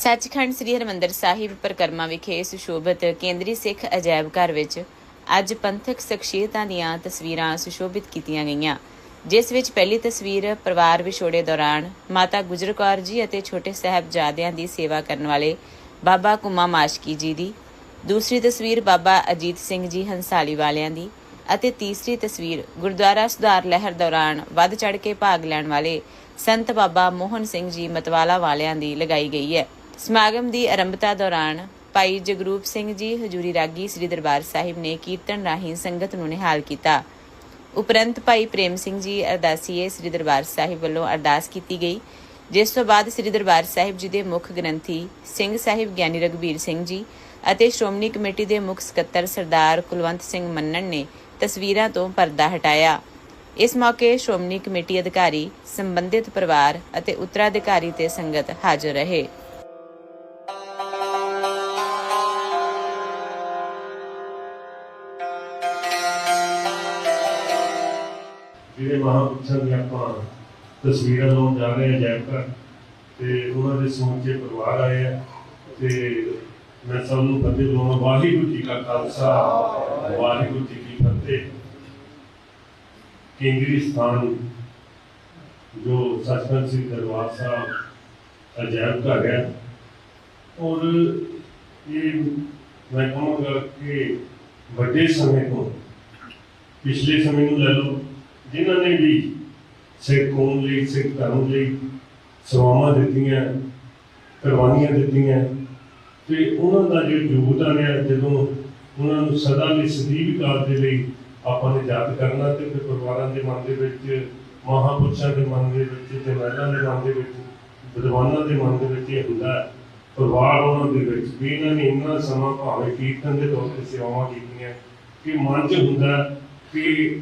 ਸੱਚਖੰਡ ਸ੍ਰੀ ਹਰਿਮੰਦਰ ਸਾਹਿਬ ਪਰਿਕਰਮਾ ਵਿਖੇ ਸੁਸ਼ੋਭਿਤ ਕੇਂਦਰੀ ਸਿੱਖ ਅਜਾਇਬ ਘਰ ਵਿੱਚ ਅੱਜ ਪੰਥਕ ਸ਼ਖਸੀਅਤਾਂ ਦੀਆਂ ਤਸਵੀਰਾਂ ਸੁਸ਼ੋਭਿਤ ਕੀਤੀਆਂ ਗਈਆਂ, ਜਿਸ ਵਿੱਚ ਪਹਿਲੀ ਤਸਵੀਰ ਪਰਿਵਾਰ ਵਿਛੋੜੇ ਦੌਰਾਨ ਮਾਤਾ ਗੁਜਰ ਕੌਰ ਜੀ ਅਤੇ ਛੋਟੇ ਸਾਹਿਬਜ਼ਾਦਿਆਂ ਦੀ ਸੇਵਾ ਕਰਨ ਵਾਲੇ ਬਾਬਾ ਕੁਮਾ ਮਾਸ਼ਕੀ ਜੀ ਦੀ, ਦੂਸਰੀ ਤਸਵੀਰ ਬਾਬਾ ਅਜੀਤ ਸਿੰਘ ਜੀ ਹੰਸਾਲੀ ਵਾਲਿਆਂ ਦੀ ਅਤੇ ਤੀਸਰੀ ਤਸਵੀਰ ਗੁਰਦੁਆਰਾ ਸੁਧਾਰ ਲਹਿਰ ਦੌਰਾਨ ਵੱਧ ਚੜ ਕੇ ਭਾਗ ਲੈਣ ਵਾਲੇ ਸੰਤ ਬਾਬਾ ਮੋਹਨ ਸਿੰਘ ਜੀ ਮਤਵਾਲਾ ਵਾਲਿਆਂ ਦੀ ਲਗਾਈ ਗਈ ਹੈ। ਸਮਾਗਮ ਦੀ ਆਰੰਭਤਾ ਦੌਰਾਨ ਭਾਈ ਜਗਰੂਪ ਸਿੰਘ ਜੀ, ਹਜੂਰੀ ਰਾਗੀ ਸ੍ਰੀ ਦਰਬਾਰ ਸਾਹਿਬ ਨੇ ਕੀਰਤਨ ਰਾਹੀਂ ਸੰਗਤ ਨੂੰ ਨਿਹਾਲ ਕੀਤਾ। ਉਪਰੰਤ ਭਾਈ ਪ੍ਰੇਮ ਸਿੰਘ ਜੀ, ਅਰਦਾਸੀਏ ਸ੍ਰੀ ਦਰਬਾਰ ਸਾਹਿਬ ਵੱਲੋਂ ਅਰਦਾਸ ਕੀਤੀ ਗਈ, ਜਿਸ ਤੋਂ ਬਾਅਦ ਸ੍ਰੀ ਦਰਬਾਰ ਸਾਹਿਬ ਜੀ ਦੇ ਮੁੱਖ ਗ੍ਰੰਥੀ ਸਿੰਘ ਸਾਹਿਬ ਗਿਆਨੀ ਰਗਵੀਰ ਸਿੰਘ ਜੀ ਅਤੇ ਸ਼੍ਰੋਮਣੀ ਕਮੇਟੀ ਦੇ ਮੁੱਖ ਸਕੱਤਰ ਸਰਦਾਰ ਕੁਲਵੰਤ ਸਿੰਘ ਮੰਨਣ ਨੇ ਤਸਵੀਰਾਂ ਤੋਂ ਪਰਦਾ ਹਟਾਇਆ। ਇਸ ਮੌਕੇ ਸ਼੍ਰੋਮਣੀ ਕਮੇਟੀ ਅਧਿਕਾਰੀ, ਸੰਬੰਧਿਤ ਪਰਿਵਾਰ ਅਤੇ ਉੱਤਰਾਧਿਕਾਰੀ ਤੇ ਸੰਗਤ ਹਾਜ਼ਰ ਰਹੇ। ਜਿਹੜੇ ਮਹਾਂਪੁਰਸ਼ਾਂ ਦੀਆਂ ਆਪਾਂ ਤਸਵੀਰਾਂ ਲਾਉਣ ਜਾ ਰਹੇ ਹਾਂ ਅਜਾਇਬ ਘਰ, ਤੇ ਉਹਨਾਂ ਦੇ ਸਮੁੱਚੇ ਪਰਿਵਾਰ ਆਏ ਆ, ਤੇ ਮੈਂ ਸਭ ਨੂੰ ਫਤਿਹ ਬੁਲਾਉਣਾ ਵਾਹਿਗੁਰੂ ਜੀ ਕਾ ਖਾਲਸਾ, ਵਾਹਿਗੁਰੂ ਜੀ ਕੀ ਫਤਿਹ। ਕੇਂਦਰੀ ਸਥਾਨ ਜੋ ਸੱਚਖੰਡ ਸ੍ਰੀ ਦਰਬਾਰ ਸਾਹਿਬ ਅਜਾਇਬ ਘਰ ਹੈ, ਔਰ ਇਹ ਮੈਂ ਕਹਾਂਗਾ ਕਿ ਵੱਡੇ ਸਮੇਂ ਤੋਂ, ਪਿਛਲੇ ਸਮੇਂ ਨੂੰ ਲੈ ਲਓ ਜਿਨ੍ਹਾਂ ਨੇ ਵੀ ਸਿੱਖ, ਕੌਮ ਲਈ, ਸਿੱਖ ਧਰਮ ਲਈ ਸੇਵਾਵਾਂ ਦਿੱਤੀਆਂ, ਕੁਰਬਾਨੀਆਂ ਦਿੱਤੀਆਂ, ਤੇ ਉਹਨਾਂ ਦਾ ਜੋ ਯੋਗਦਾਨ ਹੈ ਜਦੋਂ ਉਹਨਾਂ ਨੂੰ ਸਦਾ ਲਈ ਸਦੀਵ ਕਾਲ ਦੇ ਲਈ ਆਪਾਂ ਨੇ ਯਾਦ ਕਰਨਾ ਤੇ ਫਿਰ ਪਰਿਵਾਰਾਂ ਦੇ ਮਨ ਦੇ ਵਿੱਚ, ਮਹਾਪੁਰਸ਼ਾਂ ਦੇ ਮਨ ਦੇ ਵਿੱਚ ਤੇ ਮਹਿਲਾਂ ਦੇ ਮਨ ਦੇ ਵਿੱਚ, ਵਿਦਵਾਨਾਂ ਦੇ ਮਨ ਦੇ ਵਿੱਚ ਇਹ ਹੁੰਦਾ ਪਰਿਵਾਰ ਉਹਨਾਂ ਦੇ ਵਿੱਚ ਵੀ ਇਹਨਾਂ ਨੇ ਇੰਨਾ ਸਮਾਂ ਭਾਵੇਂ ਕੀਰਤਨ ਦੇ ਤੌਰ ਤੇ ਸੇਵਾਵਾਂ ਕੀਤੀਆਂ ਕਿ ਮਨ 'ਚ ਹੁੰਦਾ ਕਿ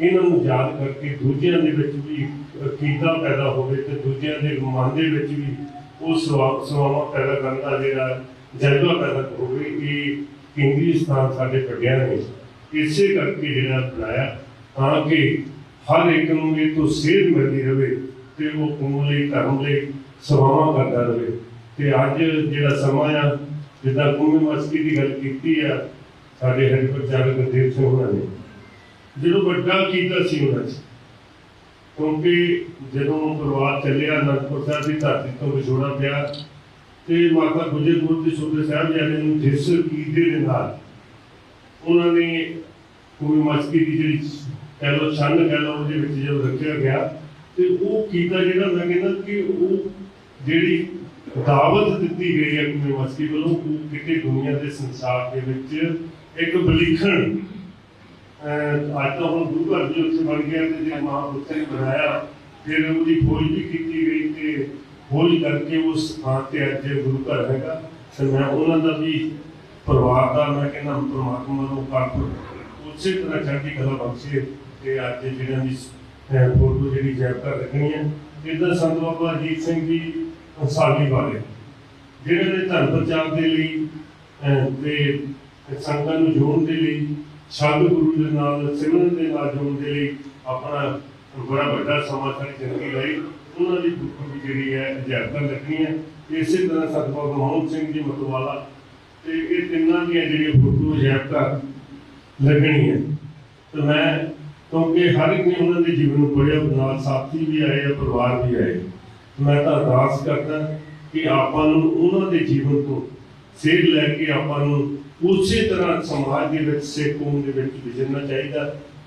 ਇਹਨਾਂ ਨੂੰ ਯਾਦ ਕਰਕੇ ਦੂਜਿਆਂ ਦੇ ਵਿੱਚ ਵੀ ਕੀਤਾ ਪੈਦਾ ਹੋਵੇ ਤੇ ਦੂਜਿਆਂ ਦੇ ਮਨ ਦੇ ਵਿੱਚ ਵੀ ਉਹ ਸਵਾ- ਸੇਵਾਵਾਂ ਪੈਦਾ ਕਰਨ ਦਾ ਜਿਹੜਾ ਜਜ਼ਬਾ ਪੈਦਾ ਹੋਵੇ, ਇਹ ਕੇਂਦਰੀ ਸਥਾਨ ਸਾਡੇ ਵੱਡਿਆਂ ਨੇ ਇਸੇ ਕਰਕੇ ਜਿਹੜਾ ਬਣਾਇਆ, ਤਾਂ ਕਿ ਹਰ ਇੱਕ ਨੂੰ ਇਹ ਤੋਂ ਸੇਧ ਮਿਲਦੀ ਰਹੇ ਤੇ ਉਹ ਕੌਮ ਲਈ, ਧਰਮ ਲਈ ਸੇਵਾਵਾਂ ਕਰਦਾ ਰਹੇ। ਤੇ ਅੱਜ ਜਿਹੜਾ ਸਮਾਂ ਆ, ਜਿੱਦਾਂ ਕੌਮੀ ਮਸਕੀ ਦੀ ਗੱਲ ਕੀਤੀ ਆ, ਸਾਡੇ ਹਰਿਪ੍ਰਚਾਰਕ ਗੁਰਦੇਵ ਸਿੰਘ ਹੋਣਾ ਨੇ ਜਦੋਂ ਵੱਡਾ ਕੀਤਾ ਸੀ ਉਹਨਾਂ ਨੇ। ਕਿਉਂਕਿ ਜਦੋਂ ਪਰਿਵਾਰ ਚੱਲਿਆ ਅਨੰਦਪੁਰ ਸਾਹਿਬ ਦੀ ਧਰਤੀ ਤੋਂ ਵਿਛੋੜਾ ਪਿਆ ਤੇ ਮਾਤਾ ਗੁਜਰ ਦੇ ਛੋਟੇ ਸਾਹਿਬ ਜੀ ਨੂੰ ਜਿਸ ਕੀਦੇ ਦੇ ਨਾਲ ਉਹਨਾਂ ਨੇ ਕੋਈ ਮਸਕੀ ਦੀ ਜਿਹੜੀ ਕਹਿ ਲਓ, ਛੰਨ ਕਹਿ ਲਓ, ਉਹਦੇ ਵਿੱਚ ਜਦੋਂ ਰੱਖਿਆ ਗਿਆ ਤੇ ਉਹ ਕੀਤਾ ਜਿਹੜਾ ਮੈਂ ਕਹਿੰਦਾ ਕਿ ਉਹ ਜਿਹੜੀ ਦਾਵਤ ਦਿੱਤੀ ਗਈ ਹੈ ਕੋਈ ਮਸਕੀ ਵੱਲੋਂ, ਉਹ ਕਿਤੇ ਦੁਨੀਆ ਦੇ ਸੰਸਾਰ ਦੇ ਵਿੱਚ ਇੱਕ ਬਲੀਖਣ ਅੱਜ ਤਾਂ ਹੁਣ ਗੁਰੂ ਘਰ ਜੀ ਉੱਥੇ ਬਣ ਗਿਆ ਤੇ ਜੇ ਮਹਾਂਪੁਰਸ਼ਾਂ ਨੇ ਬਣਾਇਆ, ਫਿਰ ਉਹਦੀ ਖੋਜ ਵੀ ਕੀਤੀ ਗਈ ਤੇ ਖੋਜ ਕਰਕੇ ਉਸ ਸਥਾਨ ਤੇ ਅੱਜ ਗੁਰੂ ਘਰ ਹੈਗਾ। ਤੇ ਮੈਂ ਉਹਨਾਂ ਦਾ ਵੀ ਪਰਿਵਾਰ ਦਾ, ਮੈਂ ਕਹਿੰਦਾ ਪਰਮਾਤਮਾ ਨੂੰ ਕਾਰਪੁਰ ਉਸੇ ਤਰ੍ਹਾਂ ਚੜ੍ਹਦੀ ਕਲਾ ਬਖਸ਼ੇ ਤੇ ਅੱਜ ਜਿਹੜਿਆਂ ਦੀ ਫੋਟੋ ਜਿਹੜੀ ਜੈਬ ਕਰ ਰੱਖਣੀ ਹੈ ਇਦਾਂ ਸੰਤ ਬਾਬਾ ਅਜੀਤ ਸਿੰਘ ਜੀ ਹੰਸਾਲੀ ਵਾਲੇ, ਜਿਹੜੇ ਨੇ ਧਰਮ ਪ੍ਰਚਾਰ ਦੇ ਲਈ, ਅਹ ਤੇ ਸੰਗਤਾਂ ਨੂੰ ਜੋੜਨ ਦੇ ਲਈ ਸ਼ਬਦ ਗੁਰੂ ਦੇ ਨਾਲ ਸਿਮਰਨ ਦੇ ਨਾਲ ਜੋੜਨ ਦੇ ਲਈ ਆਪਣਾ ਬੜਾ ਵੱਡਾ ਸਮਾਂ ਸਾਡੀ ਜ਼ਿੰਦਗੀ ਲਈ, ਉਹਨਾਂ ਦੀ ਫੋਟੋ ਵੀ ਜਿਹੜੀ ਹੈ ਅਧਿਆਪਕਾਂ ਲੱਗਣੀ ਹੈ। ਇਸੇ ਤਰ੍ਹਾਂ ਸਤਿਗੁਰੂ ਮੋਹਨ ਸਿੰਘ ਜੀ ਮਤਵਾਲਾ, ਤੇ ਇਹ ਤਿੰਨਾਂ ਦੀਆਂ ਜਿਹੜੀਆਂ ਫੋਟੋ ਅਧਿਆਪਕਾਂ ਲੱਗਣੀ ਹੈ। ਤੇ ਮੈਂ, ਕਿਉਂਕਿ ਹਰ ਇੱਕ ਨੇ ਉਹਨਾਂ ਦੇ ਜੀਵਨ ਨੂੰ ਪੜਿਆ ਨਾਲ ਸਾਥੀ ਵੀ ਆਏ ਆ, ਪਰਿਵਾਰ ਵੀ ਆਏ। ਮੈਂ ਤਾਂ ਅਰਦਾਸ ਕਰਦਾ ਕਿ ਆਪਾਂ ਨੂੰ ਉਹਨਾਂ ਦੇ ਜੀਵਨ ਤੋਂ ਸੇਧ ਲੈ ਕੇ ਆਪਾਂ ਨੂੰ ਉਸੇ ਤਰ੍ਹਾਂ ਸਮਾਜ ਦੇ ਵਿੱਚ, ਸਿੱਖ ਕੌਮ ਦੇ ਵਿੱਚ ਵਿਚਰਨਾ ਚਾਹੀਦਾ,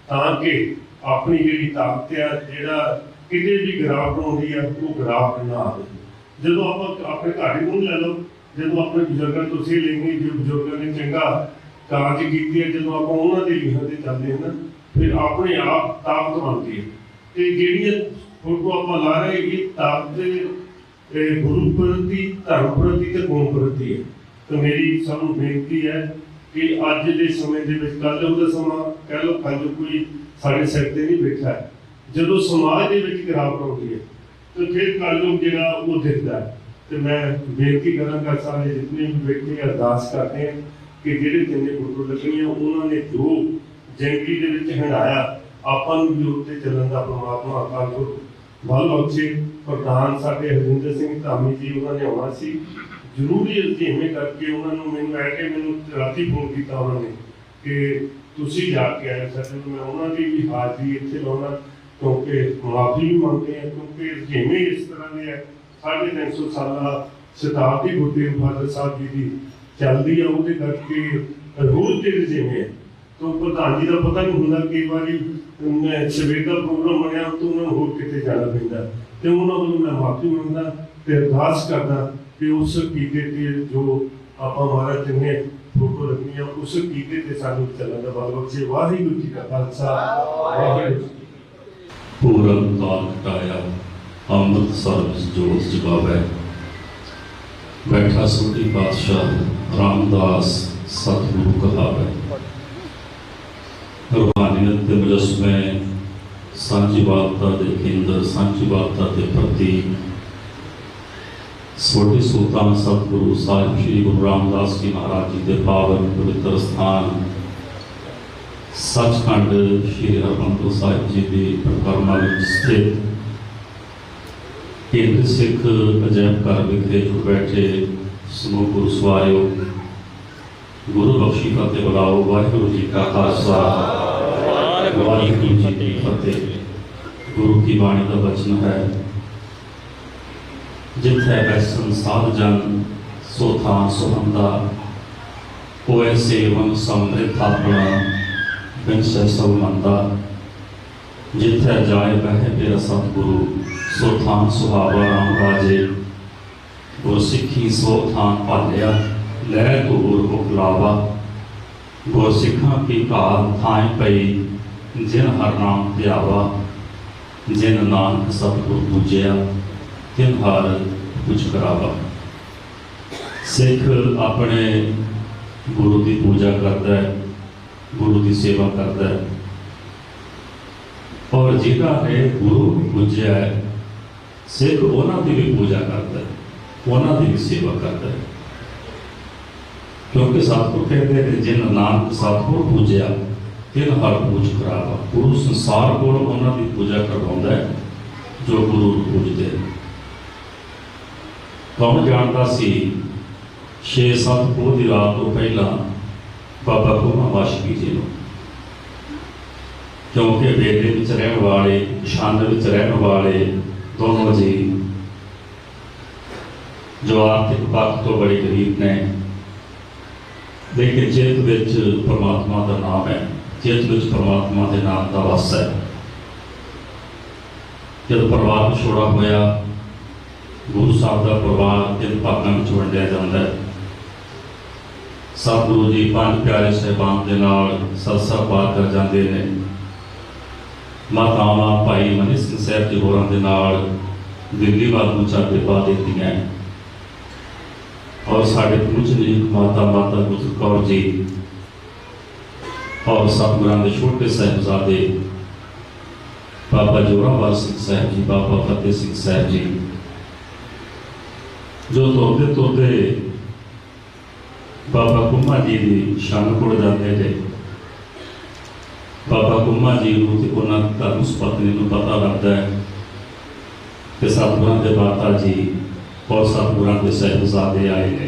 ਤਾਂ ਕਿ ਆਪਣੀ ਜਿਹੜੀ ਤਾਕਤ ਆ, ਜਿਹੜਾ ਕਿਤੇ ਵੀ ਗਰਾਫ ਬਣਾਉਂਦੀ ਆ, ਉਹ ਗਰਾਫ ਨਾ ਆਵੇ। ਜਦੋਂ ਆਪਾਂ ਆਪਣੇ ਘਰ ਨੂੰ ਲੈ ਲਓ, ਜਦੋਂ ਆਪਣੇ ਬਜ਼ੁਰਗਾਂ ਤੋਂ ਸੇ ਲੈਂਗੇ ਜੋ ਬਜ਼ੁਰਗਾਂ ਨੇ ਚੰਗਾ ਕਾਰਜ ਕੀਤੀ ਹੈ ਜਦੋਂ ਆਪਾਂ ਉਹਨਾਂ ਦੇ ਲਿਖਾਂ ਤੇ ਚੱਲਦੇ ਹਾਂ ਨਾ, ਫਿਰ ਆਪਣੇ ਆਪ ਤਾਕਤ ਬਣਦੀ ਹੈ ਤੇ ਜਿਹੜੀਆਂ ਫੋਟੋ ਆਪਾਂ ਲਾ ਰਹੇ ਇਹ ਤਾਕਤ ਗੁਰੂ ਪ੍ਰਤੀ, ਧਰਮ ਪ੍ਰਤੀ ਤੇ ਕੌਮ ਪ੍ਰਤੀ ਹੈ ਤੇ ਮੇਰੀ ਸਭ ਨੂੰ ਬੇਨਤੀ ਹੈ ਕਿ ਅੱਜ ਦੇ ਸਮੇਂ ਦੇ ਵਿੱਚ, ਕੱਲ੍ਹ ਉਹਦਾ ਸਮਾਂ ਕਹਿ ਲਓ ਕੱਲ੍ਹ ਕੋਈ ਸਾਡੇ ਸਿਰ ਤੇ ਨਹੀਂ ਬੈਠਾ ਹੈ। ਜਦੋਂ ਸਮਾਜ ਦੇ ਵਿੱਚ ਗਿਰਾਵਟ ਆਉਂਦੀ ਹੈ, ਤੇ ਫਿਰ ਕੱਲ੍ਹ ਜਿਹੜਾ ਉਹ ਦਿਖਦਾ ਹੈ। ਤੇ ਮੈਂ ਬੇਨਤੀ ਕਰਾਂਗਾ ਸਾਰੇ ਜਿਤਨੇ ਵੀ ਬੈਠੇ ਅਰਦਾਸ ਕਰਦੇ ਹਨ ਕਿ ਜਿਹੜੇ ਤਿੰਨੇ ਫੋਟੋ ਲੱਗੀਆਂ ਉਹਨਾਂ ਨੇ ਜੋ ਜ਼ਿੰਦਗੀ ਦੇ ਵਿੱਚ ਹੰਡਾਇਆ ਆਪਾਂ ਨੂੰ ਵੀ ਉੱਤੇ ਚੱਲਣ ਦਾ ਪ੍ਰਮਾਤਮਾ ਅਕਾਲ ਪੁਰਖ ਬਲ ਬਖਸ਼ੇ ਪ੍ਰਧਾਨ ਸਾਡੇ ਹਰਿੰਦਰ ਸਿੰਘ ਧਾਮੀ ਜੀ, ਉਹਨਾਂ ਨੇ ਆਉਣਾ ਸੀ ਜ਼ਰੂਰੀ ਜਿਵੇਂ ਕਰਕੇ ਉਹਨਾਂ ਨੂੰ ਮੈਨੂੰ ਐ ਕੇ ਮੈਨੂੰ ਰਾਤੀ ਫੋਨ ਕੀਤਾ ਉਹਨਾਂ ਨੇ ਕਿ ਤੁਸੀਂ ਜਾ ਕੇ ਆਏ ਸਾਡੇ ਮੈਂ ਉਹਨਾਂ ਦੀ ਵੀ ਹਾਜ਼ਰੀ ਇੱਥੇ ਲਾਉਣਾ ਕਿਉਂਕਿ ਮੁਆਫੀ ਵੀ ਮੰਗਦੇ ਆ ਕਿਉਂਕਿ ਜਿਵੇਂ ਇਸ ਤਰ੍ਹਾਂ ਦੇ ਹੈ ਸਾਢੇ ਤਿੰਨ ਸੌ ਸਾਲਾ ਸ਼ਤਾਬਦੀ ਗੁਰਦੇਵ ਫਾਦਰ ਸਾਹਿਬ ਜੀ ਦੀ ਚੱਲਦੀ ਆ ਉਹਦੇ ਕਰਕੇ ਰੂਲ ਦੇ ਜਿਵੇਂ ਹੈ। ਤੋਂ ਪ੍ਰਧਾਨ ਜੀ ਦਾ ਪਤਾ ਨਹੀਂ ਹੁੰਦਾ ਕਈ ਵਾਰੀ ਅਮ, ਸਵੇਰ ਦਾ ਪ੍ਰੋਗਰਾਮ ਬਣਿਆ ਤਾਂ ਉਹਨਾਂ ਨੂੰ ਹੋਰ ਕਿਤੇ ਜਾਣਾ ਪੈਂਦਾ। ਤੇ ਉਹਨਾਂ ਵੱਲੋਂ ਮੈਂ ਮਾਫੀ ਮੰਗਦਾ ਤੇ ਅਰਦਾਸ ਕਰਦਾ ਕਿ ਉਸ ਕੀਤੇ ਤੇ ਜੋ ਆਪਾਂ ਮਹਾਰਾਜ ਜੀ ਫੋਟੋ ਰੱਖੀ ਆ ਉਸ ਕੀਤੇ ਤੇ ਸਾਨੂੰ ਚੱਲਣ ਦਾ ਬਲ ਬਖਸ਼ੇ। ਵਾਹਿਗੁਰੂ ਜੀ ਕਾ ਖਾਲਸਾ। ਵਾਹਿਗੁਰੂ ਪੂਰਨ ਤਾਲ ਘਟਾਇਆ, ਅੰਮ੍ਰਿਤ ਸਰਬਿਸ ਜੋਤ ਜਗਾਵੇ। ਬੈਠਾ ਸੁਖੀ ਪਾਤਸ਼ਾਹ ਰਾਮਦਾਸ ਸਤਿਗੁਰੂ ਕਹਾਵੇ। ਰੂਹਾਨੀਅਤ ਦੇ ਮੁਜਸਮੇ ਸਾਂਝੀ ਬਾਤਾਂ ਦੇ ਕੇਂਦਰ, ਸਾਂਝੀ ਬਾਤਾਂ ਦੇ ਪ੍ਰਤੀ ਸੋਢੀ ਸੁਲਤਾਨ ਸਤਿਗੁਰੂ ਸਾਹਿਬ ਸ੍ਰੀ ਗੁਰੂ ਰਾਮਦਾਸ ਜੀ ਮਹਾਰਾਜ ਜੀ ਦੇ ਪਾਵਨ ਪਵਿੱਤਰ ਸਥਾਨ, ਸੱਚਖੰਡ ਸ੍ਰੀ ਹਰਿਮੰਦਰ ਸਾਹਿਬ ਜੀ ਦੀ ਪਰਿਕਰਮਾ ਵਿੱਚ ਸਥਿਤ ਕੇਂਦਰ ਸਿੱਖ ਅਜਾਇਬ ਘਰ ਵਿਖੇ ਬੈਠੇ ਸਮੂਹ ਗੁਰੂ ਸਵਾਰਿਓ ਗੁਰੂ ਬਖਸ਼ੀ ਫਤਿਹ ਬੁਲਾਓ, ਵਾਹਿਗੁਰੂ ਜੀ ਕਾ ਖਾਲਸਾ, ਵਾਹਿਗੁਰੂ ਜੀ ਕੀ ਫਤਿਹ। ਗੁਰੂ ਕੀ ਬਾਣੀ ਦਾ ਬਚਨ ਹੈ ਜਿੱਥੇ ਬੈਸਨ ਸਾਧ ਜਨ, ਸੋ ਥਾਂ ਸੁਹੰਦਾ। ਹੋਏ ਸੇਵਨ ਸਮ੍ਰਿਤ ਆਪਣਾ, ਬਿਨ ਸਭ ਮੰਦਾ। ਜਿੱਥੇ ਜਾਏ ਬਹਿ ਤੇਰਾ ਸਤਿਗੁਰੂ, ਸੋ ਥਾਂ ਸੁਹਾਵਾ ਰਾਮ ਰਾਜੇ। ਗੁਰਸਿੱਖੀ ਸੋ ਥਾਂ ਭਾਲਿਆ ਲੈ ਗੁਰ ਹੁਕਲਾਵਾ ਗੁਰ ਸਿੱਖਾਂ ਕੀ ਘਾਲ ਥਾਂ ਪਈ, ਜਿਨ ਹਰ ਨਾਮ ਧਿਆਵਾ ਜਿਨ ਨਾਨਕ ਸਤਿਗੁਰ ਪੂਜਿਆ ਤਿਨ ਹਰ ਕੁਝ ਕਰਾਵਾ। ਸਿੱਖ ਆਪਣੇ ਗੁਰੂ ਦੀ ਪੂਜਾ ਕਰਦਾ ਹੈ, ਗੁਰੂ ਦੀ ਸੇਵਾ ਕਰਦਾ ਹੈ। ਔਰ ਜਿਹਦਾ ਨੇ ਗੁਰੂ ਪੁੱਜਿਆ ਹੈ, ਸਿੱਖ ਉਹਨਾਂ ਦੀ ਵੀ ਪੂਜਾ ਕਰਦਾ ਹੈ, ਉਹਨਾਂ ਦੀ ਵੀ ਸੇਵਾ ਕਰਦਾ ਹੈ। ਕਿਉਂਕਿ ਸਤਿਗੁਰ ਕਹਿੰਦੇ ਨੇ, ਜਿਨ ਨਾਨਕ ਸਤਿਗੁਰ ਪੂਜਿਆ ਤਿਨ ਹਰ ਪੂਜ ਕਰਾਵਾ। ਗੁਰੂ ਸੰਸਾਰ ਕੋਲ ਉਹਨਾਂ ਦੀ ਪੂਜਾ ਕਰਵਾਉਂਦਾ ਹੈ, ਜੋ ਗੁਰੂ ਨੂੰ ਪੂਜਦੇ ਨੇ। ਕੌਣ ਜਾਣਦਾ ਸੀ। 6-7 ਪੋਹ ਦੀ ਰਾਤ ਤੋਂ ਪਹਿਲਾਂ ਬਾਬਾ ਕੋਮਾ ਵਾਸ਼ਕੀ ਜੀ ਨੂੰ। ਕਿਉਂਕਿ ਵੇਲੇ ਵਿੱਚ ਰਹਿਣ ਵਾਲੇ ਛੰਦ ਵਿੱਚ ਰਹਿਣ ਵਾਲੇ ਦੋਨੋਂ ਜੀ ਜੋ ਆਰਥਿਕ ਪੱਖ ਤੋਂ ਬੜੇ ਗਰੀਬ ਨੇ। ਲੇਕਿਨ ਚਿੱਤ ਵਿੱਚ ਪਰਮਾਤਮਾ ਦਾ ਨਾਮ ਹੈ। ਚਿੱਤ ਵਿੱਚ ਪਰਮਾਤਮਾ ਦੇ ਨਾਮ ਦਾ ਵਸ ਹੈ। ਜਦ ਪਰਿਵਾਰ ਛੋੜਾ ਹੋਇਆ ਗੁਰੂ ਸਾਹਿਬ ਦਾ ਪਰਿਵਾਰ ਤਿੰਨ ਭਾਗਾਂ ਵਿੱਚ ਵੰਡਿਆ ਜਾਂਦਾ ਹੈ। ਸਤਿਗੁਰੂ ਜੀ ਪੰਜ ਪਿਆਰੇ ਸਹਿਬਾਨ ਦੇ ਨਾਲ ਸਤਸਾ ਪਾਰ ਕਰ ਜਾਂਦੇ ਨੇ। ਮਾਤਾਵਾਂ, ਭਾਈ ਮਨੀ ਸਿੰਘ ਸਾਹਿਬ ਜੀ ਹੋਰਾਂ ਦੇ ਨਾਲ ਦਿੱਲੀ ਵੱਲ ਨੂੰ ਚਾਹਤੇ ਪਾ ਦਿੱਤੀਆਂ ਔਰ ਸਾਡੇ ਪੂਜਨੀਕ ਮਾਤਾ ਮਾਤਾ ਗੁਜਰ ਕੌਰ ਜੀ ਔਰ ਸਤਿਗੁਰਾਂ ਦੇ ਛੋਟੇ ਸਾਹਿਬਜ਼ਾਦੇ ਬਾਬਾ ਜੋਰਾਵਰ ਸਿੰਘ ਸਾਹਿਬ ਜੀ, ਬਾਬਾ ਫਤਿਹ ਸਿੰਘ ਸਾਹਿਬ ਜੀ ਜੋ ਤੋਤੇ ਤੋਤੇ ਬਾਬਾ ਕੁੰਮਾ ਜੀ ਦੀ ਸ਼ਾਨ ਕੋਲ ਜਾਂਦੇ ਨੇ ਬਾਬਾ ਕੁੰਮਾ ਜੀ ਨੂੰ ਤੇ ਉਹਨਾਂ ਦਾ ਉਸ ਪਤਨੀ ਨੂੰ ਪਤਾ ਲੱਗਦਾ ਹੈ ਕਿ ਸਤਿਗੁਰਾਂ ਦੇ ਮਾਤਾ ਜੀ ਔਰ ਸਤਿਗੁਰਾਂ ਦੇ ਸਹਿਬਜ਼ਾਦੇ ਆਏ ਨੇ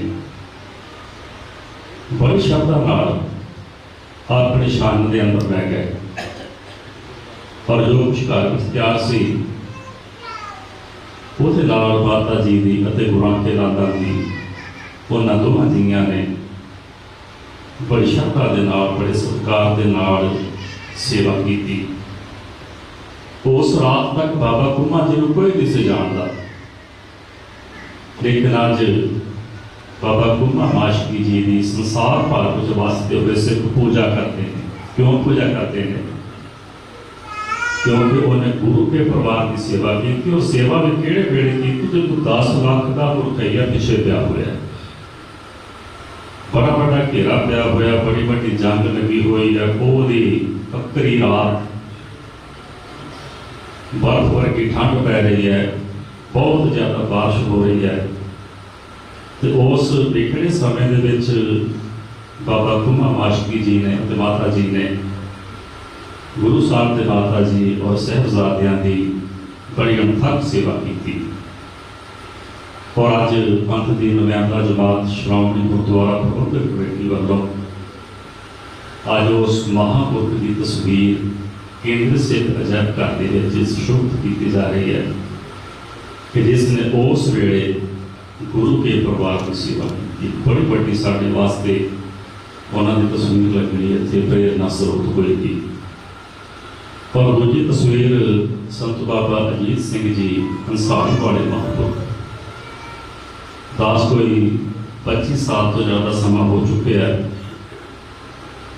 ਬੜੀ ਸ਼ਰਧਾ ਨਾਲ ਆਪਣੀ ਸ਼ਾਨ ਦੇ ਅੰਦਰ ਬਹਿ ਗਏ ਔਰ ਜੋ ਕੁਛ ਘਰ ਵਿੱਚ ਤਿਆਰ ਸੀ ਉਹਦੇ ਨਾਲ ਮਾਤਾ ਜੀ ਦੀ ਅਤੇ ਗੁਰਾਂ ਕੇ ਲਾਲਾਂ ਦੀ ਉਹਨਾਂ ਦੋਹਾਂ ਜੀਆਂ ਨੇ ਬੜੀ ਸ਼ਰਧਾ ਦੇ ਨਾਲ, ਬੜੇ ਸਤਿਕਾਰ ਦੇ ਨਾਲ ਸੇਵਾ ਕੀਤੀ। ਉਸ ਰਾਤ ਤੱਕ ਬਾਬਾ ਕੁਮਾ ਜੀ ਨੂੰ ਕੋਈ ਨਹੀਂ ਸੀ ਜਾਣਦਾ। ਲੇਕਿਨ ਅੱਜ ਬਾਬਾ ਕੁਮਾ ਮਾਸ਼ਕੀ ਜੀ ਦੀ ਸੰਸਾਰ ਭਰ ਵਿੱਚ ਵਸਦੇ ਹੋਏ ਸਿੱਖ ਪੂਜਾ ਕਰਦੇ ਨੇ, ਕਿਉਂ ਪੂਜਾ ਕਰਦੇ ਨੇ? ਕਿਉਂਕਿ ਉਹਨੇ ਗੁਰੂ ਕੇ ਪਰਿਵਾਰ ਦੀ ਸੇਵਾ ਕੀਤੀ, ਉਹ ਸੇਵਾ ਵੀ ਕਿਹੜੇ ਵੇਲੇ ਕੀਤੀ? ਜਦੋਂ 10 ਲੱਖ ਦਾ ਮੁਰਖਈਆ ਪਿੱਛੇ ਪਿਆ ਹੋਇਆ। ਹੈ ਬੜਾ ਵੱਡਾ ਘੇਰਾ ਪਿਆ ਹੋਇਆ, ਬੜੀ ਵੱਡੀ ਜੰਗ ਲੱਗੀ ਹੋਈ ਹੈ ਉਹਦੀ ਅੱਕਰੀ ਰਾਤ ਬਰਫ਼ ਵਰਗੀ ਠੰਡ ਪੈ ਰਹੀ ਹੈ, ਬਹੁਤ ਜ਼ਿਆਦਾ ਬਾਰਿਸ਼ ਹੋ ਰਹੀ ਹੈ। ਤੇ ਉਸ ਵਿਖੜੇ ਸਮੇਂ ਦੇ ਵਿੱਚ ਬਾਬਾ ਕੁਮਾ ਮਾਸ਼ਕੀ ਜੀ ਨੇ ਤੇ ਮਾਤਾ ਜੀ ਨੇ ਗੁਰੂ ਸਾਹਿਬ ਦੇ ਮਾਤਾ ਜੀ ਔਰ ਸਹਿਬਜ਼ਾਦਿਆਂ ਦੀ ਬੜੀ ਅਣਥੱਕ ਸੇਵਾ ਕੀਤੀ। ਔਰ ਅੱਜ ਪੰਥ ਦੀ ਨਵਿਆਂਦਾ ਜਮਾਤ ਸ਼੍ਰੋਮਣੀ ਗੁਰਦੁਆਰਾ ਪ੍ਰਬੰਧਕ ਕਮੇਟੀ ਵੱਲੋਂ ਅੱਜ ਉਸ ਮਹਾਂਪੁਰਖ ਦੀ ਤਸਵੀਰ ਕੇਂਦਰ ਸਿੱਖ ਅਜਾਇਬ ਘਰ ਦੇ ਵਿੱਚ ਸ਼ੁਭ ਕੀਤੀ ਜਾ ਰਹੀ ਹੈ ਕਿ ਜਿਸ ਨੇ ਉਸ ਵੇਲੇ ਗੁਰੂ ਕੇ ਪਰਿਵਾਰ ਦੀ ਸੇਵਾ ਕੀਤੀ। ਬੜੀ ਵੱਡੀ ਸਾਡੇ ਵਾਸਤੇ ਉਹਨਾਂ ਦੀ ਤਸਵੀਰ ਲੱਗਣੀ ਇੱਥੇ ਪ੍ਰੇਰਨਾ ਸਰੋਤ ਹੋਏਗੀ ਔਰ ਦੂਜੀ ਤਸਵੀਰ ਸੰਤ ਬਾਬਾ ਅਜੀਤ ਸਿੰਘ ਜੀ ਅੰਸਾਰੀ ਵਾਲੇ ਮਹਾਂਪੁਰਖ ਦਾਸ ਕੋਈ 25 ਸਾਲ ਤੋਂ ਜ਼ਿਆਦਾ ਸਮਾਂ ਹੋ ਚੁੱਕਿਆ ਹੈ।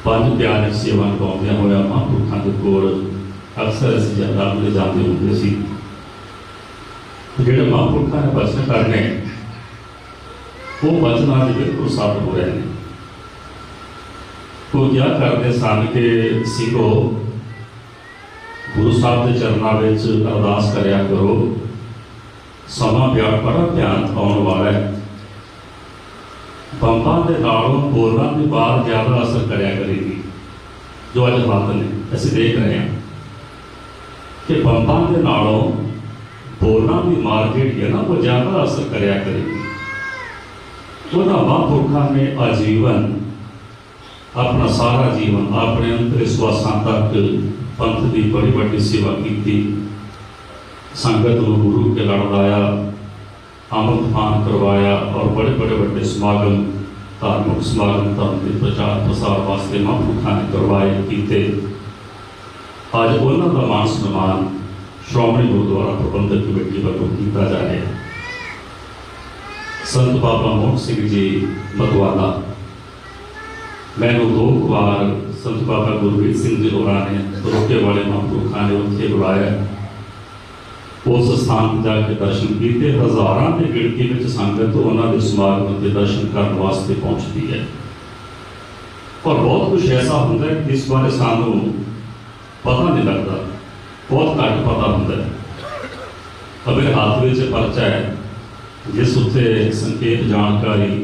ਪੰਜ ਪਿਆਰੇ ਸੇਵਾ ਨਿਭਾਉਂਦਿਆਂ ਹੋਇਆ ਮਹਾਂਪੁਰਖਾਂ ਦੇ ਕੋਲ ਅਕਸਰ ਅਸੀਂ ਜਾਂਦਾ ਮਿਲੇ ਜਾਂਦੇ ਹੁੰਦੇ ਸੀ। ਜਿਹੜੇ ਮਹਾਂਪੁਰਖਾਂ ਨੇ ਬਚਨ ਕਰਨੇ ਉਹ ਬਚਨਾਂ ਦੇ ਬਿਲਕੁਲ ਸਾਫ਼ ਹੋ ਰਹੇ ਨੇ। ਉਹ ਕਿਆ ਕਰਦੇ ਸਨ ਕਿ, ਸਿੱਖੋ ਗੁਰੂ ਸਾਹਿਬ ਦੇ ਚਰਨਾਂ ਵਿੱਚ ਅਰਦਾਸ ਕਰਿਆ ਕਰੋ। ਸਮਾਂ ਪਿਆ ਧਿਆਨ ਪਾਉਣ ਵਾਲਾ ਹੈ। ਬੰਬਾਂ ਦੇ ਨਾਲੋਂ ਬੋਲਾਂ ਦੀ ਬਾਹਰ ਜ਼ਿਆਦਾ ਅਸਰ ਕਰਿਆ ਕਰੇਗੀ। ਜੋ ਅੱਜ ਹਾਲਤ ਨੇ, ਅਸੀਂ ਦੇਖ ਰਹੇ ਹਾਂ ਕਿ ਬੰਬਾਂ ਦੇ ਨਾਲੋਂ ਬੋਲਾਂ ਦੀ ਮਾਰ ਜਿਹੜੀ ਹੈ ਨਾ, ਉਹ ਜ਼ਿਆਦਾ ਅਸਰ ਕਰਿਆ ਕਰੇਗੀ। ਉਹਨਾਂ ਮਹਾਂਪੁਰਖਾਂ ਨੇ ਆਜੀਵਨ, ਆਪਣਾ ਸਾਰਾ ਜੀਵਨ ਆਪਣੇ ਅੰਤਰ ਸਵਾਸਾਂ ਤੱਕ ਪੰਥ ਦੀ ਬੜੀ ਵੱਡੀ ਸੇਵਾ ਕੀਤੀ। ਸੰਗਤ ਨੂੰ ਗੁਰੂ ਕੇ ਲੜ ਲਾਇਆ ਆਮਦ ਫਾਨ ਕਰਵਾਇਆ ਔਰ ਬੜੇ ਬੜੇ ਵੱਡੇ ਸਮਾਗਮ, ਧਾਰਮਿਕ ਸਮਾਗਮ ਧਰਮ ਦੇ ਪ੍ਰਚਾਰ ਪ੍ਰਸਾਰ ਵਾਸਤੇ ਮਹਾਂਪੁਰਖਾਂ ਨੇ ਕਰਵਾਏ, ਕੀਤੇ। ਅੱਜ ਉਹਨਾਂ ਦਾ ਮਾਨ ਸਨਮਾਨ ਸ਼੍ਰੋਮਣੀ ਗੁਰਦੁਆਰਾ ਪ੍ਰਬੰਧਕ ਕਮੇਟੀ ਵੱਲੋਂ ਕੀਤਾ ਜਾ ਰਿਹਾ ਹੈ। ਸੰਤ ਬਾਬਾ ਮੋਹਨ ਸਿੰਘ ਜੀ, ਮਤਵਾਲਾ। ਮੈਨੂੰ ਦੋ ਕੁ ਵਾਰ ਸੰਤ ਬਾਬਾ ਗੁਰਵੀਰ ਸਿੰਘ ਜੀ ਹੋਰਾਂ ਨੇ ਰੋਕੇ ਵਾਲੇ ਮਹਾਂਪੁਰਖਾਂ ਨੇ ਉੱਥੇ ਬੁਲਾਇਆ ਉਸ ਸਥਾਨ ਤੇ ਜਾ ਕੇ ਦਰਸ਼ਨ ਕੀਤੇ ਹਜ਼ਾਰਾਂ ਦੀ ਗਿਣਤੀ ਵਿੱਚ ਸੰਗਤ ਉਹਨਾਂ ਦੇ ਸਮਾਗਮ ਤੇ ਦਰਸ਼ਨ ਕਰਨ ਵਾਸਤੇ ਪਹੁੰਚਦੀ ਹੈ ਪਰ ਬਹੁਤ ਕੁਝ ਐਸਾ ਹੁੰਦਾ ਹੈ ਕਿ ਇਸ ਬਾਰੇ ਸਾਨੂੰ ਪਤਾ ਨਹੀਂ ਲੱਗਦਾ ਬਹੁਤ ਘੱਟ ਪਤਾ ਹੁੰਦਾ ਹੈ ਅਬੇ ਹੱਥ ਵਿੱਚ ਪਰਚਾ ਹੈ ਜਿਸ ਉੱਤੇ ਸੰਕੇਤ ਜਾਣਕਾਰੀ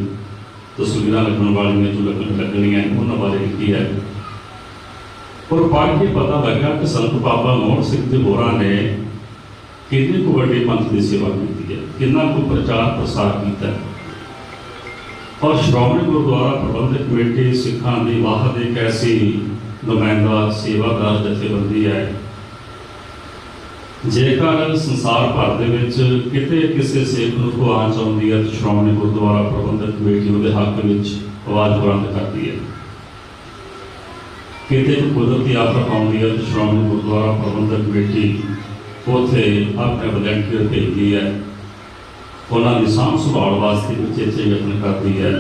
ਤਸਵੀਰਾਂ ਲੱਗਣ ਵਾਲੀਆਂ ਜੋ ਲੱਗਣ ਲੱਗਣੀਆਂ ਉਹਨਾਂ ਬਾਰੇ ਲਿਖੀ ਹੈ ਔਰ ਪੜ੍ਹ ਕੇ ਪਤਾ ਲੱਗਾ ਕਿ ਸੰਤ ਬਾਬਾ ਮੋਹਨ ਸਿੰਘ ਦੇ ਹੋਰਾਂ ਨੇ ਕਿੰਨੀ ਕੁ ਵੱਡੇ ਪੰਥ ਦੀ ਸੇਵਾ ਕੀਤੀ ਹੈ, ਕਿੰਨਾ ਕੁ ਪ੍ਰਚਾਰ ਪ੍ਰਸਾਰ ਕੀਤਾ ਔਰ ਸ਼੍ਰੋਮਣੀ ਗੁਰਦੁਆਰਾ ਪ੍ਰਬੰਧਕ ਕਮੇਟੀ ਸਿੱਖਾਂ ਦੀ ਵਾਹਦ ਇੱਕ ਐਸੀ ਨੁਮਾਇੰਦਾ, ਸੇਵਾਦਾਰ, ਜਥੇਬੰਦੀ ਹੈ। ਜੇਕਰ ਸੰਸਾਰ ਭਰ ਦੇ ਵਿੱਚ ਕਿਤੇ ਕਿਸੇ ਸਿੱਖ ਨੂੰ ਖੁਆਣ ਚਾਹੁੰਦੀ ਹੈ, ਤਾਂ ਸ਼੍ਰੋਮਣੀ ਗੁਰਦੁਆਰਾ ਪ੍ਰਬੰਧਕ ਕਮੇਟੀ ਉਹਦੇ ਹੱਕ ਵਿੱਚ ਆਵਾਜ਼ ਬੁਲੰਦ ਕਰਦੀ ਹੈ। ਕਿਤੇ ਕੋਈ ਕੁਦਰਤੀ ਆਫਤ ਆਉਂਦੀ ਹੈ ਤਾਂ ਸ਼੍ਰੋਮਣੀ ਗੁਰਦੁਆਰਾ ਪ੍ਰਬੰਧਕ ਕਮੇਟੀ ਉੱਥੇ ਆਪਣੇ ਵਲੰਟੀਅਰ ਭੇਜਦੀ ਹੈ। ਉਹਨਾਂ ਦੀ ਸਾਂਭ ਸੰਭਾਲ ਵਾਸਤੇ ਉਚੇਚੇ ਯਤਨ ਕਰਦੀ ਹੈ।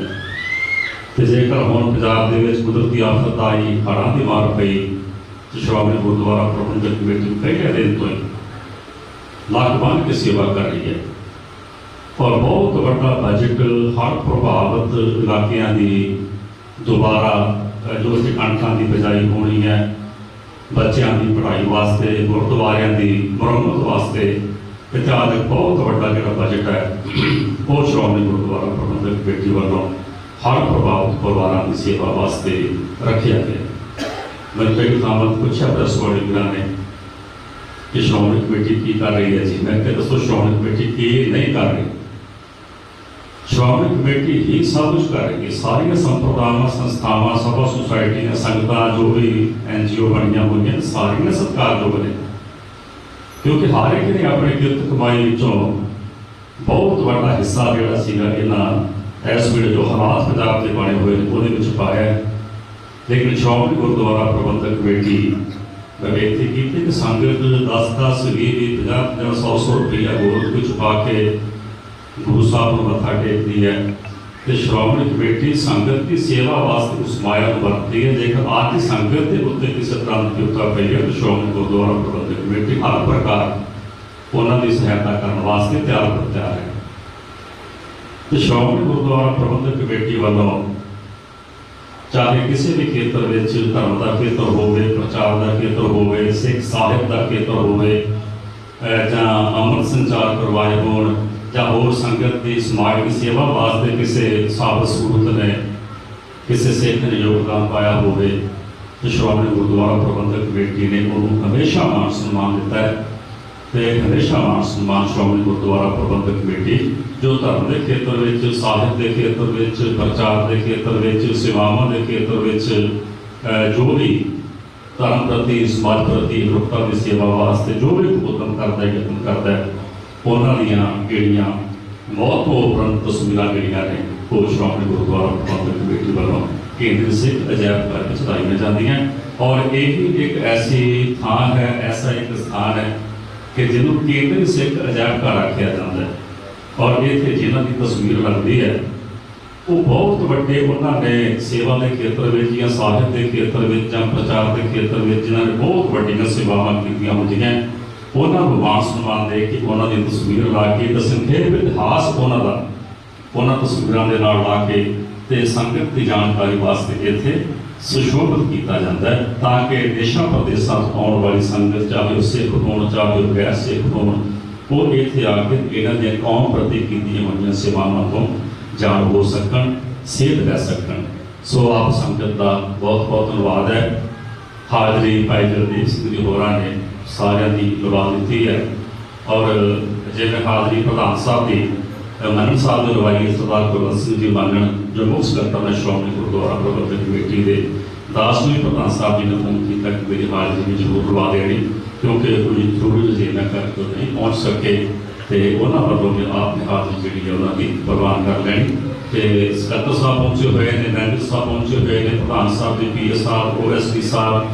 ਤੇ ਜੇਕਰ ਹੁਣ ਪੰਜਾਬ ਦੇ ਵਿੱਚ ਕੁਦਰਤੀ ਆਫਤ ਆਈ, ਹੜ੍ਹਾਂ ਦੀ ਮਾਰ ਪਈ, ਤੇ ਸ਼੍ਰੋਮਣੀ ਗੁਰਦੁਆਰਾ ਪ੍ਰਬੰਧਕ ਕਮੇਟੀ ਪਹਿਲੇ ਦਿਨ ਤੋਂ ਹੀ ਲੱਖ ਬੰਨ ਕੇ ਸੇਵਾ ਕਰ ਰਹੀ ਹੈ। ਔਰ ਬਹੁਤ ਵੱਡਾ ਬਜਟ ਹਰ ਪ੍ਰਭਾਵਿਤ ਇਲਾਕਿਆਂ ਦੀ ਦੁਬਾਰਾ ਜੋ ਕਿ ਕਣਕਾਂ ਦੀ ਬਿਜਾਈ ਹੋਣੀ ਹੈ, ਬੱਚਿਆਂ ਦੀ ਪੜ੍ਹਾਈ ਵਾਸਤੇ, ਗੁਰਦੁਆਰਿਆਂ ਦੀ ਮੁਰੰਮਤ ਵਾਸਤੇ ਇਤਿਹਾਸਕ ਬਹੁਤ ਵੱਡਾ ਜਿਹੜਾ ਬਜਟ ਹੈ, ਉਹ ਸ਼੍ਰੋਮਣੀ ਗੁਰਦੁਆਰਾ ਪ੍ਰਬੰਧਕ ਕਮੇਟੀ ਵੱਲੋਂ ਹਰ ਪ੍ਰਭਾਵਿਤ ਪਰਿਵਾਰਾਂ ਦੀ ਸੇਵਾ ਵਾਸਤੇ ਰੱਖਿਆ ਗਿਆ ਮੈਂ ਕਈ ਥਾਵਾਂ ਤੇ ਪੁੱਛਿਆ ਪ੍ਰੈਸ ਵਾਲੇ ਨੇ ਕਿ ਸ਼੍ਰੋਮਣੀ ਕਮੇਟੀ ਕੀ ਕਰ ਰਹੀ ਹੈ ਜੀ? ਮੈਂ ਕਿਹਾ ਦੱਸੋ ਸ਼੍ਰੋਮਣੀ ਕਮੇਟੀ ਕੀ ਨਹੀਂ ਕਰ ਰਹੀ? ਸ਼੍ਰੋਮਣੀ ਕਮੇਟੀ ਹੀ ਸਭ ਕੁਝ ਕਰ ਰਹੀ ਹੈ ਸਾਰੀਆਂ ਸੰਪਰਦਾਵਾਂ ਸੰਸਥਾਵਾਂ ਸਭਾ ਸੁਸਾਇਟੀਆਂ ਸੰਗਤਾਂ ਜੋ ਵੀ ਐਨਜੀਓ ਬਣੀਆਂ ਹੋਈਆਂ ਨੇ, ਸਾਰੀਆਂ ਸਤਿਕਾਰਯੋਗ ਨੇ ਕਿਉਂਕਿ ਹਰ ਇੱਕ ਨੇ ਆਪਣੀ ਕਿਰਤ ਕਮਾਈ ਵਿੱਚੋਂ ਬਹੁਤ ਵੱਡਾ ਹਿੱਸਾ ਜਿਹੜਾ ਸੀਗਾ ਇਹਨਾਂ ਇਸ ਵੇਲੇ ਜੋ ਹਾਲਾਤ ਪੰਜਾਬ ਦੇ ਬਣੇ ਹੋਏ ਨੇ ਉਹਦੇ ਵਿੱਚ ਪਾਇਆ ਲੇਕਿਨ ਸ਼੍ਰੋਮਣੀ ਗੁਰਦੁਆਰਾ ਪ੍ਰਬੰਧਕ ਕਮੇਟੀ ਮੈਂ ਬੇਨਤੀ ਕੀਤੀ ਕਿ ਸੰਗਤ 10 10 20 20 50 50 100 100 ਰੁਪਈਆ ਗੋਲਕ ਵਿੱਚ ਪਾ ਕੇ ਗੁਰੂ ਸਾਹਿਬ ਨੂੰ ਮੱਥਾ ਟੇਕਦੀ ਹੈ ਤੇ ਸ਼੍ਰੋਮਣੀ ਕਮੇਟੀ ਸੰਗਤ ਦੀ ਸੇਵਾ ਵਾਸਤੇ ਉਸ ਮਾਇਆ ਨੂੰ ਵਰਤਦੀ ਹੈ। ਜੇਕਰ ਆਜ ਦੀ ਸੰਗਤ ਦੇ ਉੱਤੇ ਕਿਸੇ ਤਰ੍ਹਾਂ ਦੀ ਕਿਰਪਾ ਪਈ ਹੈ ਤਾਂ ਸ਼੍ਰੋਮਣੀ ਗੁਰਦੁਆਰਾ ਪ੍ਰਬੰਧਕ ਕਮੇਟੀ ਹਰ ਪ੍ਰਕਾਰ ਉਹਨਾਂ ਦੀ ਸਹਾਇਤਾ ਕਰਨ ਵਾਸਤੇ ਤਿਆਰ ਬਰ ਤਿਆਰ ਹੈ। ਤੇ ਸ਼੍ਰੋਮਣੀ ਗੁਰਦੁਆਰਾ ਪ੍ਰਬੰਧਕ ਕਮੇਟੀ ਵੱਲੋਂ ਚਾਹੇ ਕਿਸੇ ਵੀ ਖੇਤਰ ਵਿੱਚ ਧਰਮ ਦਾ ਖੇਤਰ ਹੋਵੇ, ਪ੍ਰਚਾਰ ਦਾ ਖੇਤਰ ਹੋਵੇ, ਸਿੱਖ ਸਾਹਿਤ ਦਾ ਖੇਤਰ ਹੋਵੇ ਜਾਂ ਅਮਰ ਸੰਚਾਰ ਕਰਵਾਏ ਹੋਣ ਜਾਂ ਹੋਰ ਸੰਗਤ ਦੀ ਸਮਾਜ ਦੀ ਸੇਵਾ ਵਾਸਤੇ ਕਿਸੇ ਸਾਬਤ ਸੂਰਤ ਨੇ ਕਿਸੇ ਸਿੱਖ ਨੇ ਯੋਗਦਾਨ ਪਾਇਆ ਹੋਵੇ, ਤੇ ਸ਼੍ਰੋਮਣੀ ਗੁਰਦੁਆਰਾ ਪ੍ਰਬੰਧਕ ਕਮੇਟੀ ਨੇ ਉਹਨੂੰ ਹਮੇਸ਼ਾ ਮਾਨ ਸਨਮਾਨ ਦਿੱਤਾ ਹੈ ਤੇ ਹਮੇਸ਼ਾ ਮਾਨ ਸਨਮਾਨ ਸ਼੍ਰੋਮਣੀ ਗੁਰਦੁਆਰਾ ਪ੍ਰਬੰਧਕ ਕਮੇਟੀ, ਜੋ ਧਰਮ ਦੇ ਖੇਤਰ ਵਿੱਚ ਸਾਹਿਤ ਦੇ ਖੇਤਰ ਵਿੱਚ, ਪ੍ਰਚਾਰ ਦੇ ਖੇਤਰ ਵਿੱਚ, ਸੇਵਾਵਾਂ ਦੇ ਖੇਤਰ ਵਿੱਚ ਜੋ ਵੀ ਧਰਮ ਪ੍ਰਤੀ, ਸਮਾਜ ਪ੍ਰਤੀ ਮਨੁੱਖਤਾ ਦੀ ਸੇਵਾ ਵਾਸਤੇ ਜੋ ਵੀ ਉਦਮ ਕਰਦਾ ਹੈ, ਯਤਨ ਕਰਦਾ ਹੈ ਉਹਨਾਂ ਦੀਆਂ ਜਿਹੜੀਆਂ ਬਹੁਤ ਉਪਰੰਤ ਤਸਵੀਰਾਂ ਜਿਹੜੀਆਂ ਨੇ ਉਹ ਸ਼੍ਰੋਮਣੀ ਗੁਰਦੁਆਰਾ ਪ੍ਰਬੰਧਕ ਕਮੇਟੀ ਵੱਲੋਂ ਕੇਂਦਰੀ ਸਿੱਖ ਅਜਾਇਬ ਘਰ ਵਿੱਚ ਲਾਈਆਂ ਜਾਂਦੀਆਂ ਔਰ ਇਹ ਵੀ ਇੱਕ ਐਸੀ ਥਾਂ ਹੈ, ਐਸਾ ਇੱਕ ਸਥਾਨ ਹੈ ਕਿ ਜਿਹਨੂੰ ਕੇਂਦਰੀ ਸਿੱਖ ਅਜਾਇਬ ਘਰ ਆਖਿਆ ਜਾਂਦਾ ਹੈ। ਔਰ ਇੱਥੇ ਜਿਨ੍ਹਾਂ ਦੀ ਤਸਵੀਰ ਲੱਗਦੀ ਹੈ, ਉਹ ਬਹੁਤ ਵੱਡੇ ਉਹਨਾਂ ਨੇ ਸੇਵਾ ਦੇ ਖੇਤਰ ਵਿੱਚ ਜਾਂ ਸਾਹਿਤ ਦੇ ਖੇਤਰ ਵਿੱਚ ਜਾਂ ਪ੍ਰਚਾਰ ਦੇ ਖੇਤਰ ਵਿੱਚ ਜਿਨ੍ਹਾਂ ਨੇ ਬਹੁਤ ਵੱਡੀਆਂ ਸੇਵਾਵਾਂ ਕੀਤੀਆਂ ਹੁੰਦੀਆਂ ਉਹਨਾਂ ਨੂੰ ਮਾਨ ਸਨਮਾਨ ਦੇ ਕੇ ਉਹਨਾਂ ਦੀ ਤਸਵੀਰ ਲਾ ਕੇ ਤੇ ਸੰਖੇਪ ਇਤਿਹਾਸ ਉਹਨਾਂ ਦਾ, ਉਹਨਾਂ ਤਸਵੀਰਾਂ ਦੇ ਨਾਲ ਲਾ ਕੇ ਤੇ ਸੰਗਤ ਦੀ ਜਾਣਕਾਰੀ ਵਾਸਤੇ ਇੱਥੇ ਸੁਸ਼ੋਭਿਤ ਕੀਤਾ ਜਾਂਦਾ ਹੈ ਤਾਂ ਕਿ ਦੇਸ਼ਾਂ ਪ੍ਰਦੇਸ਼ਾਂ ਤੋਂ ਆਉਣ ਵਾਲੀ ਸੰਗਤ ਚਾਹੇ ਉਹ ਸਿੱਖ ਹੋਣ, ਚਾਹੇ ਉਹ ਗੈਰ ਸਿੱਖ ਹੋਣ, ਉਹ ਇੱਥੇ ਆ ਕੇ ਇਹਨਾਂ ਦੀਆਂ ਕੌਮ ਪ੍ਰਤੀ ਕੀਤੀਆਂ ਹੋਈਆਂ ਸੇਵਾਵਾਂ ਤੋਂ ਜਾਣ ਹੋ ਸਕਣ, ਸੇਧ ਲੈ ਸਕਣ। ਸੋ ਆਪ ਸੰਗਤ ਦਾ ਬਹੁਤ ਬਹੁਤ ਧੰਨਵਾਦ ਹੈ। ਹਾਜ਼ਰੀ ਭਾਈ ਜਗਦੀਪ ਸਿੰਘ ਜੀ ਹੋਰਾਂ ਨੇ ਸਾਰਿਆਂ ਦੀ ਲਵਾ ਦਿੱਤੀ ਹੈ। ਔਰ ਜਿਵੇਂ ਹਾਜ਼ਰੀ ਪ੍ਰਧਾਨ ਸਾਹਿਬ ਦੀ ਅ, ਮੰਨਣ ਸਾਹਿਬ ਦੇ ਰਵਾਈ ਸਰਦਾਰ ਗੁਰਵੰਤ ਸਿੰਘ ਜੀ ਮੰਨਣ ਜੋ ਮੁੱਖ ਸਕੱਤਰ ਨੇ ਸ਼੍ਰੋਮਣੀ ਗੁਰਦੁਆਰਾ ਪ੍ਰਬੰਧਕ ਕਮੇਟੀ ਦੇ ਦਾਸ ਦਾਸਵੀਂ ਪ੍ਰਧਾਨ ਸਾਹਿਬ ਜੀ ਨੇ ਫੋਨ ਕੀਤਾ ਕਿ ਮੇਰੀ ਹਾਜ਼ਰੀ ਵੀ ਜ਼ਰੂਰ ਲਵਾ ਦੇਣੀ ਕਿਉਂਕਿ ਕੋਈ ਜ਼ਰੂਰੀ ਵਜ਼ੀਫਾ ਕਰਕੇ ਉਹ ਨਹੀਂ ਪਹੁੰਚ ਸਕੇ ਤੇ ਉਹਨਾਂ ਵੱਲੋਂ ਵੀ ਆਪ ਨੇ ਹਾਜ਼ਰੀ ਜਿਹੜੀ ਹੈ ਉਹਨਾਂ ਦੀ ਪ੍ਰਵਾਨ ਕਰ ਲੈਣੀ। ਤੇ ਸਕੱਤਰ ਸਾਹਿਬ ਪਹੁੰਚੇ ਹੋਏ ਨੇ ਮੈਨੇਜਰ ਸਾਹਿਬ ਪਹੁੰਚੇ ਹੋਏ ਨੇ ਪ੍ਰਧਾਨ ਸਾਹਿਬ ਦੇ ਪੀਏ ਸਾਹਿਬ ਓਐਸਡੀ ਸਾਹਿਬ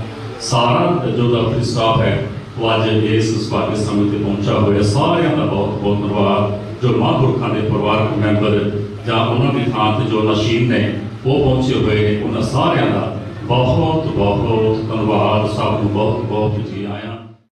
ਸਾਰਾ ਜੋ ਦਫ਼ਤਰੀ ਸਟਾਫ ਹੈ ਉਹ ਅੱਜ ਇਸ ਸਵਾਗਤ ਸਮੇਂ ਤੇ ਪਹੁੰਚਾ ਹੋਇਆ। ਸਾਰਿਆਂ ਦਾ ਬਹੁਤ ਬਹੁਤ ਧੰਨਵਾਦ, ਜੋ ਮਹਾਂਪੁਰਖਾਂ ਦੇ ਪਰਿਵਾਰਕ ਮੈਂਬਰ ਜਾਂ ਉਹਨਾਂ ਦੀ ਥਾਂ ਤੇ ਜੋ ਨਸ਼ੀਨ ਨੇ, ਉਹ ਪਹੁੰਚੇ ਹੋਏ ਨੇ, ਉਹਨਾਂ ਸਾਰਿਆਂ ਦਾ ਬਹੁਤ ਬਹੁਤ ਧੰਨਵਾਦ। ਸਭ ਨੂੰ ਬਹੁਤ ਬਹੁਤ ਜੀ